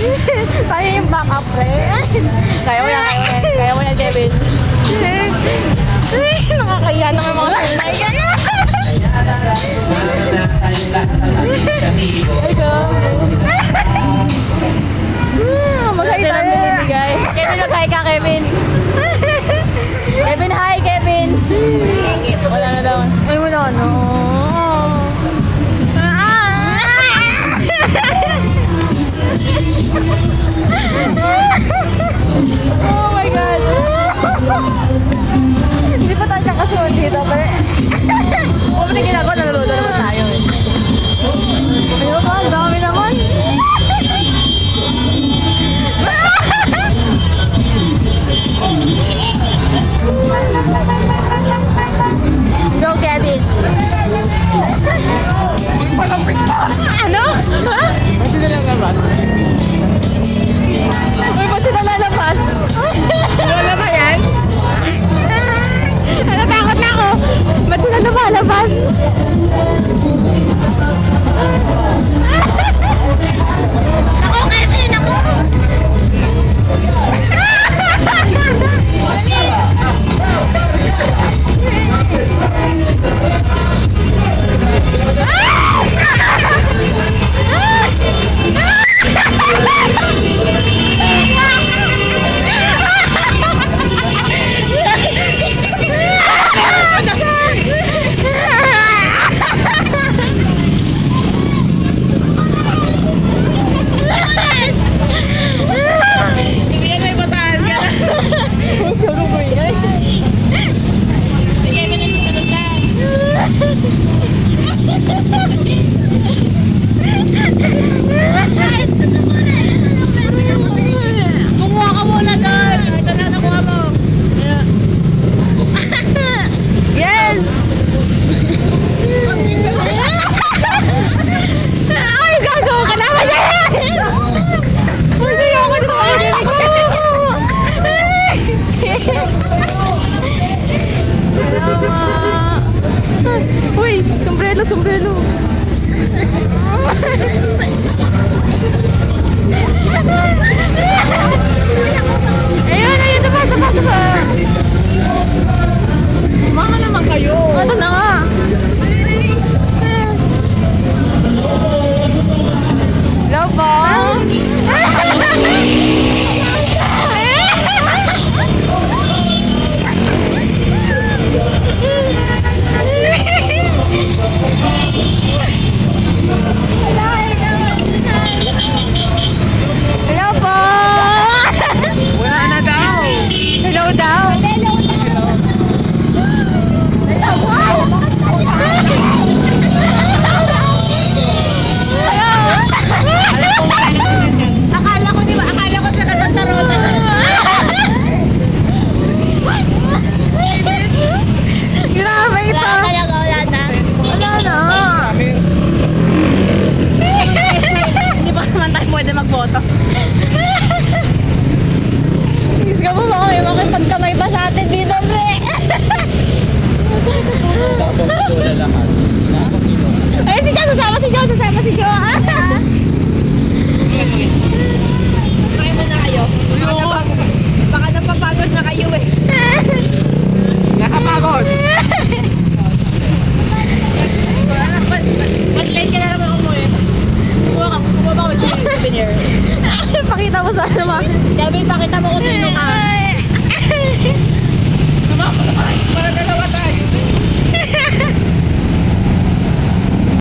Tayo yung backup pre. kaya mo yan, kaya mo yan. Kaya mo yan, Devin. Nakakaya na ng mga sanay ka na. Ikaw. Mag-hi tayo. Kevin, mag-hi ka, Kevin. Hindi pa tayo kakasunod dito, pero si Joa. Kumain muna kayo. Baka napapagod na kayo eh. Nakapagod! Mag-late ka naman umuwi. Kumuha ka, kumuha ba ako sa souvenir? Pakita mo sana mga. Sabi, pakita mo